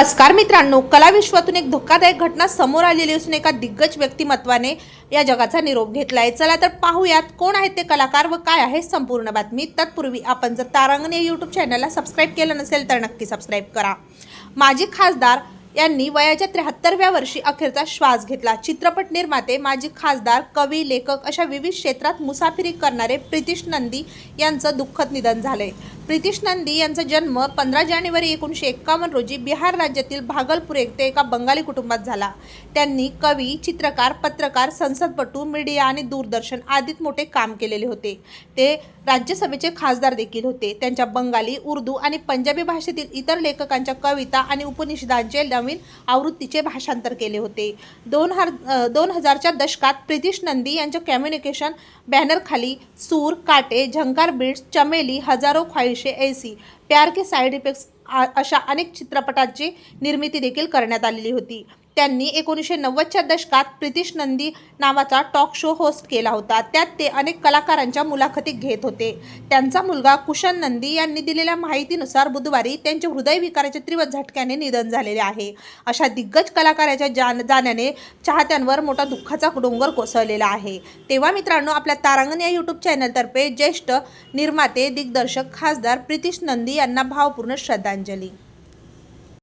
नमस्कार मित्रांनो कलाविश्वातून एक धोकादायक घटना समोर आलेली असून एका दिग्गज व्यक्तिमत्वाने या जगाचा निरोप घेतलाय. चला तर पाहूयात कोण आहेत ते कलाकार व काय आहे संपूर्ण बातमी. तत्पूर्वी आपण जर तारांगण या यूट्यूब चॅनलला सबस्क्राईब केलं नसेल तर नक्की सबस्क्राईब करा. माजी खासदार यांनी वयाच्या त्र्याहत्तरव्या वर्षी अखेरचा श्वास घेतला. चित्रपट निर्माते माजी खासदार कवी लेखक अशा विविध क्षेत्रात मुसाफिरी करणारे प्रितिश नंदी यांचं दुःखद निधन झालंय. प्रितिश नंदी यांचा जन्म पंधरा जानेवारी एकोणीसशे एक्कावन्न रोजी बिहार राज्यातील भागलपूर येथे एका बंगाली कुटुंबात झाला. त्यांनी कवी चित्रकार पत्रकार संसदपटू मीडिया आणि दूरदर्शन आदीत मोठे काम केलेले होते. ते राज्यसभेचे खासदार देखील होते. त्यांच्या बंगाली उर्दू आणि पंजाबी भाषेतील इतर लेखकांच्या कविता आणि उपनिषदांचे नवीन आवृत्तीचे भाषांतर केले होते. दोन हर दोन हजारच्या दशकात प्रितिश नंदी यांच्या कम्युनिकेशन बॅनरखाली सूर काटे झंकार बीट्स चमेली हजारो ख्वाहिश ऐसी प्यार के साईड इफेक्ट्स अशा अनेक चित्रपटांची निर्मिती देखील करण्यात आलेली होती. त्यांनी एकोणीसशे नव्वदच्या दशकात प्रितिश नंदी नावाचा टॉक शो होस्ट केला होता. त्यात ते अनेक कलाकारांच्या मुलाखती घेत होते. त्यांचा मुलगा कुशन नंदी यांनी दिलेल्या माहितीनुसार बुधवारी त्यांचे हृदयविकाराच्या तीव्र झटक्याने निधन झालेले आहे. अशा दिग्गज कलाकाराच्या जान जाण्याने चाहत्यांवर मोठा दुःखाचा डोंगर कोसळलेला आहे. तेव्हा मित्रांनो आपल्या तारांगण या यूट्यूब चॅनलतर्फे ज्येष्ठ निर्माते दिग्दर्शक खासदार प्रितिश नंदी यांना भावपूर्ण श्रद्धांजली.